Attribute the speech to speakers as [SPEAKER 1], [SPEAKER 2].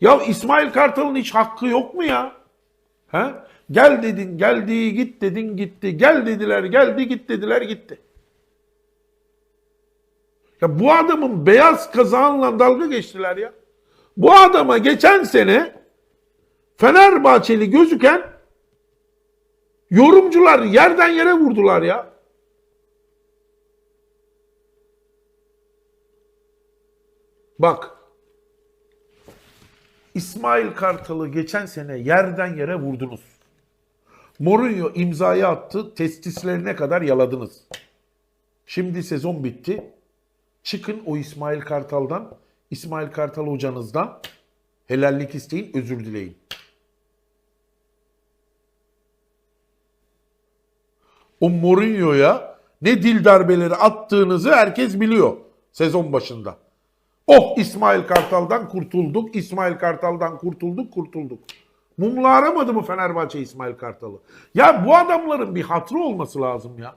[SPEAKER 1] Ya İsmail Kartal'ın hiç hakkı yok mu ya? He? Gel dedin geldi, git dedin gitti. Gel dediler geldi, git dediler gitti. Ya bu adamın beyaz kazağınla dalga geçtiler ya. Bu adama geçen sene Fenerbahçeli gözüken yorumcular yerden yere vurdular ya. Bak. İsmail Kartal'ı geçen sene yerden yere vurdunuz. Mourinho imzayı attı, testislerine kadar yaladınız. Şimdi sezon bitti. Çıkın o İsmail Kartal'dan, İsmail Kartal hocanızdan helallik isteyin, özür dileyin. O Mourinho'ya ne dil darbeleri attığınızı herkes biliyor sezon başında. Oh İsmail Kartal'dan kurtulduk, İsmail Kartal'dan kurtulduk, kurtulduk. Mumla aramadı mı Fenerbahçe İsmail Kartal'ı? Ya bu adamların bir hatrı olması lazım ya.